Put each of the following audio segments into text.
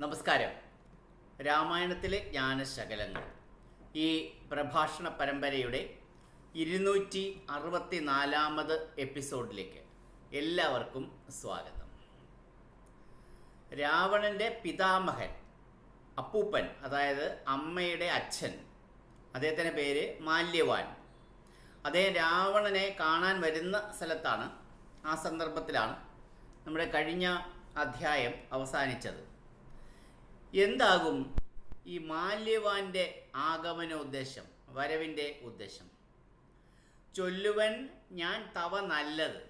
നമസ്കാരം. രാമായണത്തിലെ ജ്ഞാനശകലങ്ങൾ. ഈ പ്രഭാഷണ പരമ്പരയുടെ ഇരുന്നൂറ്റി അറുപത്തി നാലാമത് എപ്പിസോഡിലേക്ക് എല്ലാവർക്കും സ്വാഗതം. രാവണന്റെ പിതാമഹൻ അപ്പൂപ്പൻ അതായത് അമ്മയുടെ അച്ഛൻ അദ്ദേഹത്തിന്റെ പേര് മാല്യവാൻ. അദ്ദേഹം രാവണനെ കാണാൻ വരുന്ന സ്ഥലത്താണ് ആ സന്ദർഭത്തിലാണ് നമ്മുടെ കഴിഞ്ഞ അധ്യായം അവസാനിച്ചത്. എന്താകും ഈ മാല്യവാന്റെ ആഗമന ഉദ്ദേശം വരവിന്റെ ഉദ്ദേശം? ചൊല്ലുവൻ ഞാൻ തവ നല്ലത്.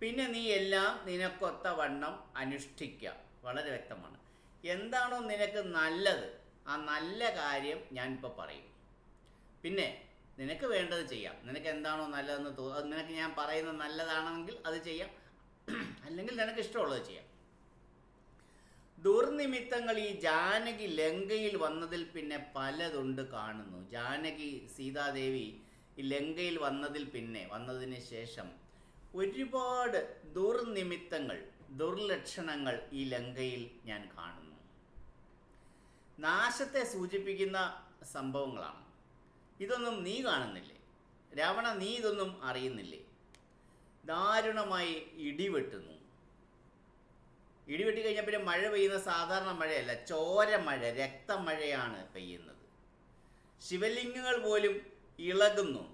പിന്നെ നീ എല്ലാം നിനക്കൊത്ത വണ്ണം അനുഷ്ഠിക്കുക വളരെ വ്യക്തമാണ്. എന്താണോ നിനക്ക് നല്ലത് ആ നല്ല കാര്യം ഞാൻ പറയും. പിന്നെ നിനക്ക് വേണ്ടത് ചെയ്യാം. നിനക്ക് എന്താണോ നല്ലതെന്ന് തോ അത് നിനക്ക് ഞാൻ പറയുന്നത് നല്ലതാണെങ്കിൽ അത് ചെയ്യാം. അല്ലെങ്കിൽ നിനക്ക് ഇഷ്ടമുള്ളത് ചെയ്യാം. ദുർനിമിത്തങ്ങൾ ഈ ജാനകി ലങ്കയിൽ വന്നതിൽ പിന്നെ പലതുണ്ട് കാണുന്നു. ജാനകി സീതാദേവി ഈ ലങ്കയിൽ വന്നതിൽ പിന്നെ വന്നതിന് ശേഷം ഒരുപാട് ദുർനിമിത്തങ്ങൾ ദുർലക്ഷണങ്ങൾ ഈ ലങ്കയിൽ ഞാൻ കാണുന്നു. നാശത്തെ സൂചിപ്പിക്കുന്ന സംഭവങ്ങളാണ്. ഇതൊന്നും നീ കാണുന്നില്ലേ? രാവണ നീ ഇതൊന്നും അറിയുന്നില്ലേ? ദാരുണമായി ഇടിവെട്ടുന്നു. ഇടിവെട്ടി കഴിഞ്ഞാൽ പിന്നെ മഴ പെയ്യുന്ന സാധാരണ മഴയല്ല ചോര മഴ രക്തമഴയാണ് പെയ്യുന്നത്. ശിവലിംഗങ്ങൾ പോലും ഇളകുന്നു.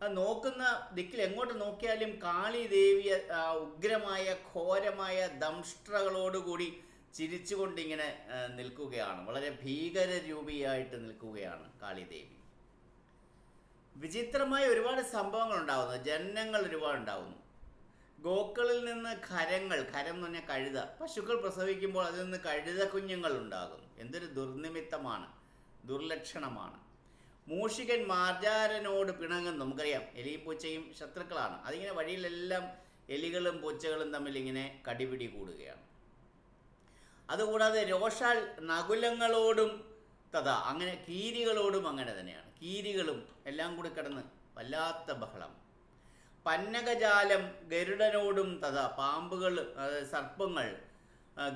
നോക്കുന്ന ദിക്കിൽ എങ്ങോട്ട് നോക്കിയാലും കാളി ദേവി ആ, ഉഗ്രമായ ഘോരമായ ദംഷ്ട്രകളോടുകൂടി ചിരിച്ചുകൊണ്ടിങ്ങനെ നിൽക്കുകയാണ്. വളരെ ഭീകര രൂപിയായിട്ട് നിൽക്കുകയാണ് കാളിദേവി വിചിത്രമായ ഒരുപാട് സംഭവങ്ങൾ ഉണ്ടാകുന്നു ജനനങ്ങൾ ഒരുപാട് ഉണ്ടാകുന്നു ഗോക്കളിൽ നിന്ന് ഖരങ്ങൾ ഖരം എന്ന് പറഞ്ഞാൽ കഴുത. പശുക്കൾ പ്രസവിക്കുമ്പോൾ അതിൽ നിന്ന് കഴുത കുഞ്ഞുങ്ങൾ ഉണ്ടാകും. എന്തൊരു ദുർനിമിത്തമാണ് ദുർലക്ഷണമാണ്. മൂഷികൻ മാർജാരനോട് പിണങ്ങും നമുക്കറിയാം എലിയും പൂച്ചയും ശത്രുക്കളാണ്. അതിങ്ങനെ വഴിയിലെല്ലാം എലികളും പൂച്ചകളും തമ്മിൽ ഇങ്ങനെ കടിപിടി കൂടുകയാണ്. അതുകൂടാതെ രോഷാൽ നകുലങ്ങളോടും തഥാ അങ്ങനെ കീരികളോടും അങ്ങനെ തന്നെയാണ്. കീരികളും എല്ലാം കൂടി കിടന്ന് വല്ലാത്ത ബഹളം. പന്നകജാലം ഗരുഡനോടും തഥാ പാമ്പുകൾ സർപ്പങ്ങൾ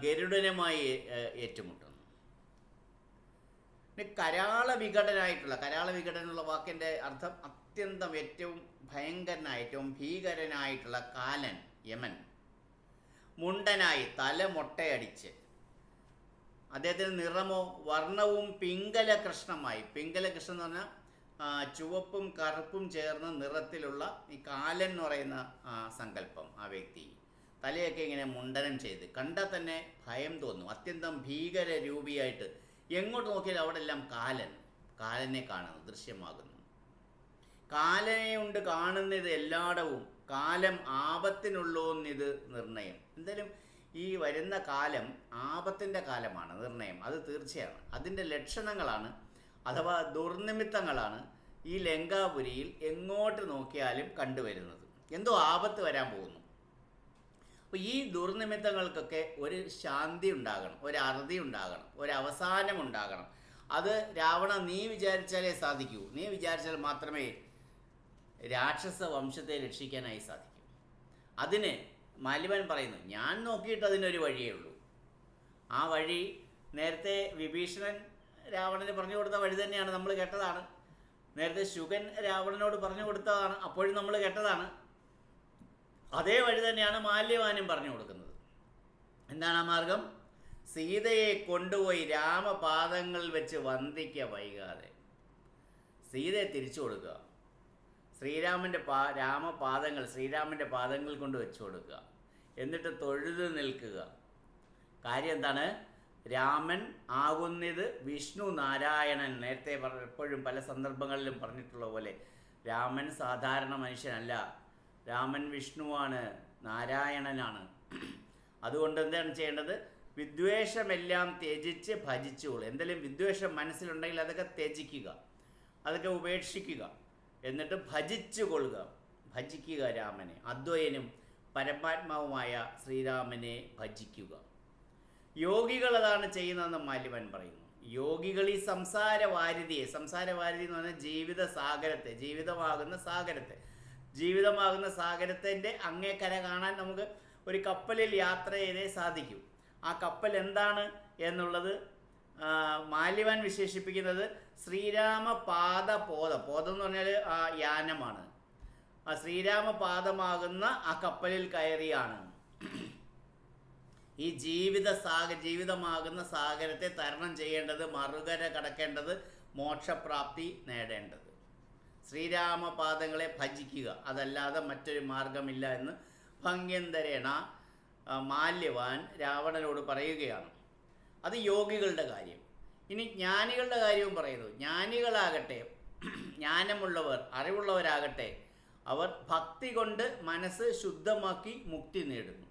ഗരുഡനുമായി ഏറ്റുമുട്ടുന്നു. കരാള വിഘടനായിട്ടുള്ള കരാള വിഘടനുള്ള വാക്കിന്റെ അർത്ഥം അത്യന്തം ഏറ്റവും ഭയങ്കരനായ ഏറ്റവും ഭീകരനായിട്ടുള്ള കാലൻ യമൻ. മുണ്ടനായി തല മൊട്ടയടിച്ച് അദ്ദേഹത്തിന് നിറമോ വർണവും പിങ്കല കൃഷ്ണമായി പിങ്കല കൃഷ്ണൻ എന്ന് പറഞ്ഞാൽ ചുവപ്പും കറുപ്പും ചേർന്ന നിറത്തിലുള്ള ഈ കാലൻ എന്ന് പറയുന്ന സങ്കല്പം ആ വ്യക്തി തലയൊക്കെ ഇങ്ങനെ മുണ്ടനം ചെയ്ത് കണ്ടാൽ തന്നെ ഭയം തോന്നും. അത്യന്തം ഭീകര രൂപിയായിട്ട് എങ്ങോട്ട് നോക്കിയാലും അവിടെ എല്ലാം കാലൻ കാലനെ കാണുന്നു ദൃശ്യമാകുന്നു. കാലനെ കൊണ്ട് കാണുന്നത് എല്ലായിടവും. കാലം ആപത്തിനുള്ളൂന്നിത് നിർണയം. എന്തായാലും ഈ വരുന്ന കാലം ആപത്തിന്റെ കാലമാണ് നിർണയം. അത് തീർച്ചയാണ്. അതിന്റെ ലക്ഷണങ്ങളാണ് അഥവാ ദുർനിമിത്തങ്ങളാണ് ഈ ലങ്കാപുരിയിൽ എങ്ങോട്ട് നോക്കിയാലും കണ്ടുവരുന്നത്. എന്തോ ആപത്ത് വരാൻ പോകുന്നു. അപ്പോൾ ഈ ദുർനിമിത്തങ്ങൾക്കൊക്കെ ഒരു ശാന്തി ഉണ്ടാകണം ഒരു അറുതി ഉണ്ടാകണം ഒരു അവസാനം ഉണ്ടാകണം. അത് രാവണ നീ വിചാരിച്ചാലേ സാധിക്കൂ. നീ വിചാരിച്ചാൽ മാത്രമേ രാക്ഷസ വംശത്തെ രക്ഷിക്കാനായി സാധിക്കൂ. അതിന് മാലിവൻ പറയുന്നു ഞാൻ നോക്കിയിട്ട് അതിനൊരു വഴിയേ ഉള്ളൂ. ആ വഴി നേരത്തെ വിഭീഷണൻ രാവണന് പറഞ്ഞു കൊടുത്ത വഴി തന്നെയാണ് നമ്മൾ കേട്ടതാണ്. നേരത്തെ ശുഗൻ രാവണനോട് പറഞ്ഞു കൊടുത്തതാണ് അപ്പോഴും നമ്മൾ കേട്ടതാണ്. അതേ വഴി തന്നെയാണ് മാല്യവാനും പറഞ്ഞു കൊടുക്കുന്നത്. എന്താണ് ആ മാർഗം? സീതയെ കൊണ്ടുപോയി രാമപാദങ്ങൾ വെച്ച് വന്ദിക്ക വൈകാതെ. സീതയെ തിരിച്ചു കൊടുക്കുക. ശ്രീരാമന്റെ പാ രാമപാദങ്ങൾ ശ്രീരാമന്റെ പാദങ്ങൾ കൊണ്ട് വെച്ചു കൊടുക്കുക. എന്നിട്ട് തൊഴുതു നിൽക്കുക. കാര്യം എന്താണ്? രാമൻ ആകുന്നത് വിഷ്ണു നാരായണൻ. നേരത്തെ എപ്പോഴും പല സന്ദർഭങ്ങളിലും പറഞ്ഞിട്ടുള്ള പോലെ രാമൻ സാധാരണ മനുഷ്യനല്ല. രാമൻ വിഷ്ണുവാണ് നാരായണനാണ്. അതുകൊണ്ട് എന്താണ് ചെയ്യേണ്ടത്? വിദ്വേഷമെല്ലാം ത്യജിച്ച് ഭജിച്ചുകൊള്ളു എന്തെങ്കിലും വിദ്വേഷം മനസ്സിലുണ്ടെങ്കിൽ അതൊക്കെ ത്യജിക്കുക. അതൊക്കെ ഉപേക്ഷിക്കുക. എന്നിട്ട് ഭജിച്ചു കൊള്ളുക. ഭജിക്കുക രാമനെ. അദ്വയനും പരമാത്മാവുമായ ശ്രീരാമനെ ഭജിക്കുക. യോഗികൾ അതാണ് ചെയ്യുന്നതെന്ന് മാല്യവൻ പറയുന്നു. യോഗികൾ ഈ സംസാര വാരിധിയെ സംസാര വാരിധി എന്ന് പറഞ്ഞാൽ ജീവിത സാഗരത്തെ ജീവിതമാകുന്ന സാഗരത്തെ. ജീവിതമാകുന്ന സാഗരത്തിന്റെ അങ്ങേക്കര കാണാൻ നമുക്ക് ഒരു കപ്പലിൽ യാത്ര ചെയ്തേ സാധിക്കൂ. ആ കപ്പൽ എന്താണ് എന്നുള്ളത് മാലിവൻ വിശേഷിപ്പിക്കുന്നത് വിശേഷിപ്പിക്കുന്നത് ശ്രീരാമപാദ പോത പോതം എന്ന് പറഞ്ഞാൽ ആ യാനമാണ്. ആ ശ്രീരാമ ശ്രീരാമപാദമാകുന്ന ആ കപ്പലിൽ കയറിയാണ്. ഈ ജീവിത സാഗ ജീവിതമാകുന്ന സാഗരത്തെ തരണം ചെയ്യേണ്ടത് മറുകര കടക്കേണ്ടത് മോക്ഷപ്രാപ്തി നേടേണ്ടത്. ശ്രീരാമപാദങ്ങളെ ഭജിക്കുക അതല്ലാതെ മറ്റൊരു മാർഗമില്ല എന്ന് ഭംഗ്യന്തരേണ മാല്യവാൻ രാവണനോട് പറയുകയാണ്. അത് യോഗികളുടെ കാര്യം. ഇനി ജ്ഞാനികളുടെ കാര്യവും പറയുന്നു. ജ്ഞാനികളാകട്ടെ ജ്ഞാനമുള്ളവർ അറിവുള്ളവരാകട്ടെ അവർ ഭക്തി കൊണ്ട് മനസ്സ് ശുദ്ധമാക്കി മുക്തി നേടുന്നു.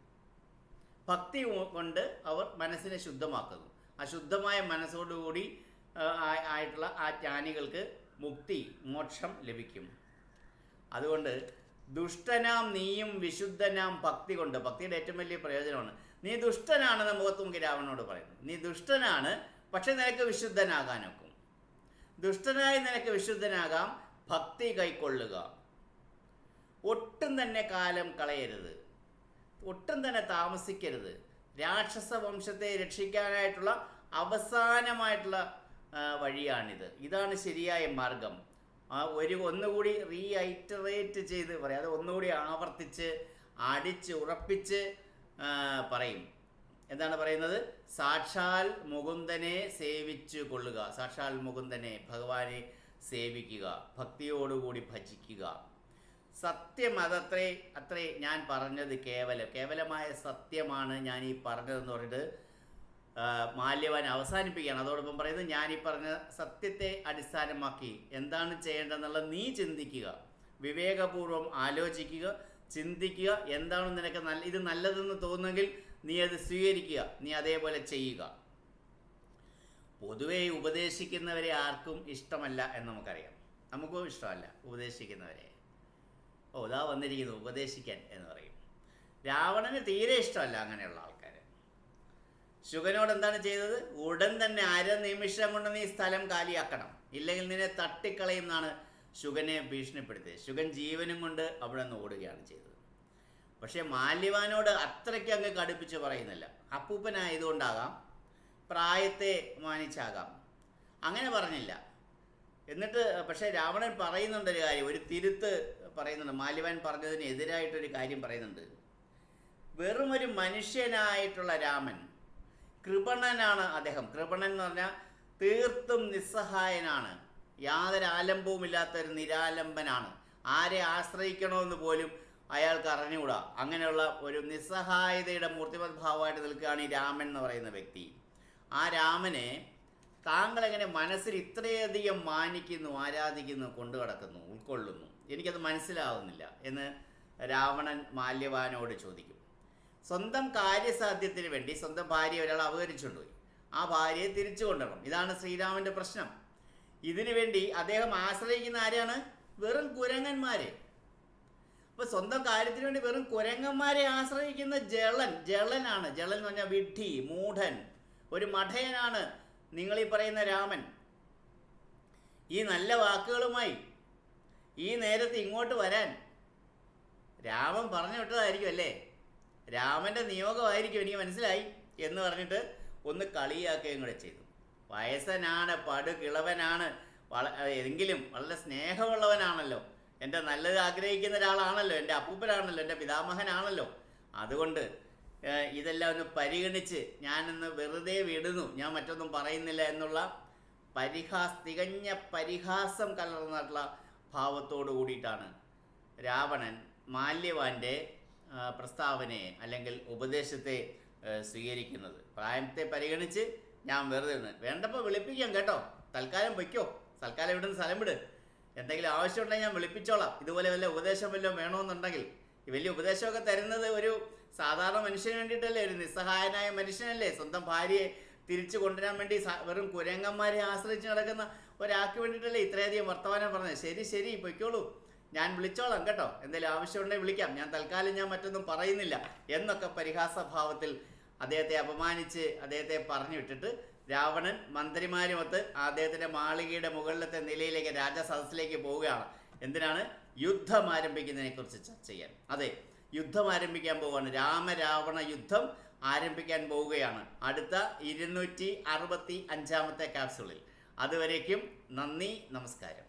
ഭക്തി കൊണ്ട് അവർ മനസ്സിനെ ശുദ്ധമാക്കുന്നു. അശുദ്ധമായ ശുദ്ധമായ മനസ്സോടുകൂടി ആയിട്ടുള്ള ആ ജ്ഞാനികൾക്ക് മുക്തി മോക്ഷം ലഭിക്കും. അതുകൊണ്ട് ദുഷ്ടനാം നീയും വിശുദ്ധനാം ഭക്തി കൊണ്ട് ഭക്തിയുടെ ഏറ്റവും വലിയ പ്രയോജനമാണ്. നീ ദുഷ്ടനാണെന്ന് മുഖത്തുമുഖി രാവണനോട് പറയുന്നു. നീ ദുഷ്ടനാണ് പക്ഷെ നിനക്ക് വിശുദ്ധനാകാനൊക്കും. ദുഷ്ടനായി നിനക്ക് വിശുദ്ധനാകാം ഭക്തി കൈക്കൊള്ളുക. ഒട്ടും തന്നെ കാലം കളയരുത്. ഒട്ടും തന്നെ താമസിക്കരുത്. രാക്ഷസ വംശത്തെ രക്ഷിക്കാനായിട്ടുള്ള അവസാനമായിട്ടുള്ള വഴിയാണിത്. ഇതാണ് ശരിയായ മാർഗം. ഒരു ഒന്നുകൂടി റീഐറ്ററേറ്റ് ചെയ്ത് പറയാം. അത് ഒന്നുകൂടി ആവർത്തിച്ച് അടിച്ച് ഉറപ്പിച്ച് പറയും. എന്താണ് പറയുന്നത്? സാക്ഷാൽ മുകുന്ദനെ സേവിച്ചു കൊള്ളുക. സാക്ഷാൽ മുകുന്ദനെ ഭഗവാനെ സേവിക്കുക. ഭക്തിയോടുകൂടി ഭജിക്കുക. സത്യം അതത്രേ അത്രേ ഞാൻ പറഞ്ഞത് കേവലം. കേവലമായ സത്യമാണ് ഞാൻ ഈ പറഞ്ഞതെന്ന് പറഞ്ഞിട്ട് മാല്യവാൻ അവസാനിപ്പിക്കുകയാണ്. അതോടൊപ്പം പറയുന്നത് ഞാൻ ഈ പറഞ്ഞ സത്യത്തെ അടിസ്ഥാനമാക്കി എന്താണ് ചെയ്യേണ്ടതെന്നുള്ള നീ ചിന്തിക്കുക. വിവേകപൂർവം ആലോചിക്കുക ചിന്തിക്കുക എന്താണ് നിനക്ക് നല്ല ഇത് നല്ലതെന്ന് തോന്നുമെങ്കിൽ നീ അത് സ്വീകരിക്കുക നീ അതേപോലെ ചെയ്യുക. പൊതുവേ ഉപദേശിക്കുന്നവരെ ആർക്കും ഇഷ്ടമല്ല എന്ന് നമുക്കറിയാം. നമുക്കും ഇഷ്ടമല്ല ഉപദേശിക്കുന്നവരെ. ഓ ഇതാ വന്നിരിക്കുന്നു ഉപദേശിക്കാൻ എന്ന് പറയും. രാവണന് തീരെ ഇഷ്ടമല്ല അങ്ങനെയുള്ള ആൾക്കാർ ശുഗനോട് എന്താണ് ചെയ്തത്? ഉടൻ തന്നെ അര നിമിഷം കൊണ്ട് നീ സ്ഥലം കാലിയാക്കണം. ഇല്ലെങ്കിൽ നിന്നെ തട്ടിക്കളയും എന്നാണ് ശുഗനെ ഭീഷണിപ്പെടുത്തിയത്. ശുഗൻ ജീവനും കൊണ്ട് അവിടെ നിന്ന് ഓടുകയാണ് ചെയ്തത്. പക്ഷേ മാല്യവാനോട് അത്രയ്ക്ക് അങ്ങ് കടുപ്പിച്ച് പറയുന്നില്ല. അപ്പൂപ്പനായതുകൊണ്ടാകാം പ്രായത്തെ മാനിച്ചാകാം. അങ്ങനെ പറഞ്ഞില്ല. എന്നിട്ട് പക്ഷേ രാവണൻ പറയുന്നുണ്ട് ഒരു കാര്യം ഒരു തിരുത്ത് പറയുന്നുണ്ട്. മാലിവാൻ പറഞ്ഞതിന് എതിരായിട്ടൊരു കാര്യം പറയുന്നുണ്ട്. വെറും ഒരു മനുഷ്യനായിട്ടുള്ള രാമൻ കൃപണനാണ് അദ്ദേഹം. കൃപണൻ എന്ന് പറഞ്ഞാൽ തീർത്തും നിസ്സഹായനാണ്. യാതൊരു ആലംബവും ഇല്ലാത്ത ഒരു നിരാലംബനാണ്. ആരെ ആശ്രയിക്കണമെന്ന് പോലും അയാൾക്ക് അറിഞ്ഞുകൂടാ. അങ്ങനെയുള്ള ഒരു നിസ്സഹായതയുടെ മൂർത്തിമത് ഭാവമായിട്ട് നിൽക്കുകയാണ് ഈ രാമൻ എന്ന് പറയുന്ന വ്യക്തി. ആ രാമനെ താങ്കൾ എങ്ങനെ മനസ്സിൽ ഇത്രയധികം മാനിക്കുന്നു ആരാധിക്കുന്നു കൊണ്ടുകടക്കുന്നു ഉൾക്കൊള്ളുന്നു? എനിക്കത് മനസ്സിലാവുന്നില്ല എന്ന് രാവണൻ മാല്യവാനോട് ചോദിക്കും. സ്വന്തം കാര്യസാധ്യത്തിന് വേണ്ടി സ്വന്തം ഭാര്യയെ ഒരാൾ അപഹരിച്ചുകൊണ്ടുപോയി ആ ഭാര്യയെ തിരിച്ചു കൊണ്ടുവരണം. ഇതാണ് ശ്രീരാമന്റെ പ്രശ്നം. ഇതിനു വേണ്ടി അദ്ദേഹം ആശ്രയിക്കുന്ന ആരെയാണ് വെറും കുരങ്ങന്മാരെ. അപ്പൊ സ്വന്തം കാര്യത്തിന് വേണ്ടി വെറും കുരങ്ങന്മാരെ ആശ്രയിക്കുന്ന ജളൻ ജളനാണ്. ജളൻ എന്ന് പറഞ്ഞാൽ വിഡ്ഢി മൂഢൻ ഒരു മഠയനാണ്. നിങ്ങൾ ഈ പറയുന്ന രാമൻ ഈ നല്ല വാക്കുകളുമായി ഈ നേരത്ത് ഇങ്ങോട്ട് വരാൻ രാമൻ പറഞ്ഞു വിട്ടതായിരിക്കും അല്ലേ? രാമന്റെ നിയോഗമായിരിക്കും എനിക്ക് മനസ്സിലായി എന്ന് പറഞ്ഞിട്ട് ഒന്ന് കളിയാക്കുകയും കൂടെ ചെയ്തു. വയസ്സനാണ് പടു കിളവനാണ് വള എങ്കിലും വളരെ സ്നേഹമുള്ളവനാണല്ലോ. എന്റെ നല്ലത് ആഗ്രഹിക്കുന്ന ഒരാളാണല്ലോ എന്റെ അപ്പൂപ്പനാണല്ലോ എന്റെ പിതാമഹനാണല്ലോ. അതുകൊണ്ട് ഇതെല്ലാം ഒന്ന് പരിഗണിച്ച് ഞാനിന്ന് വെറുതെ വിടുന്നു. ഞാൻ മറ്റൊന്നും പറയുന്നില്ല എന്നുള്ള പരിഹാസ് തികഞ്ഞ പരിഹാസം കലർന്നിട്ടുള്ള ഭാവത്തോടു കൂടിയിട്ടാണ് രാവണൻ മാല്യവാന്റെ പ്രസ്താവനയെ അല്ലെങ്കിൽ ഉപദേശത്തെ സ്വീകരിക്കുന്നത്. പ്രായത്തെ പരിഗണിച്ച് ഞാൻ വെറുതെ നിന്ന് വേണ്ടപ്പോൾ വിളിപ്പിക്കാം കേട്ടോ. തൽക്കാലം വയ്ക്കോ. തൽക്കാലം ഇവിടുന്ന് സ്ഥലം വിട്. എന്തെങ്കിലും ആവശ്യമുണ്ടെങ്കിൽ ഞാൻ വിളിപ്പിച്ചോളാം. ഇതുപോലെ വല്ല ഉപദേശം വല്ലതും വേണമെന്നുണ്ടെങ്കിൽ വലിയ ഉപദേശമൊക്കെ തരുന്നത് ഒരു സാധാരണ മനുഷ്യന് വേണ്ടിയിട്ടല്ലേ ഒരു നിസ്സഹായനായ മനുഷ്യനല്ലേ? സ്വന്തം ഭാര്യയെ തിരിച്ചു കൊണ്ടുവരാൻ വേണ്ടി വെറും കുരങ്ങന്മാരെ ആശ്രയിച്ച് നടക്കുന്ന ഒരാൾക്ക് വേണ്ടിയിട്ടല്ലേ ഇത്രയധികം വർത്തമാനം പറഞ്ഞത്? ശരി ശരി പൊയ്ക്കോളൂ. ഞാൻ വിളിച്ചോളാം കേട്ടോ. എന്തെങ്കിലും ആവശ്യമുണ്ടെങ്കിൽ വിളിക്കാം. ഞാൻ തൽക്കാലം ഞാൻ മറ്റൊന്നും പറയുന്നില്ല എന്നൊക്കെ പരിഹാസഭാവത്തിൽ അദ്ദേഹത്തെ അപമാനിച്ച് അദ്ദേഹത്തെ പറഞ്ഞു വിട്ടിട്ട് രാവണൻ മന്ത്രിമാരുമൊത്ത് അദ്ദേഹത്തിന്റെ മാളികയുടെ മുകളിലത്തെ നിലയിലേക്ക് രാജസദസ്സിലേക്ക് പോവുകയാണ്. എന്തിനാണ്? യുദ്ധം ആരംഭിക്കുന്നതിനെക്കുറിച്ച് ചർച്ച ചെയ്യാൻ. അതെ യുദ്ധം ആരംഭിക്കാൻ പോവുകയാണ്. രാമരാവണ യുദ്ധം ആരംഭിക്കാൻ പോവുകയാണ്. അടുത്ത ഇരുന്നൂറ്റി അറുപത്തി അഞ്ചാമത്തെ ക്യാപ്സുളിൽ അതുവരേക്കും നന്ദി നമസ്കാരം.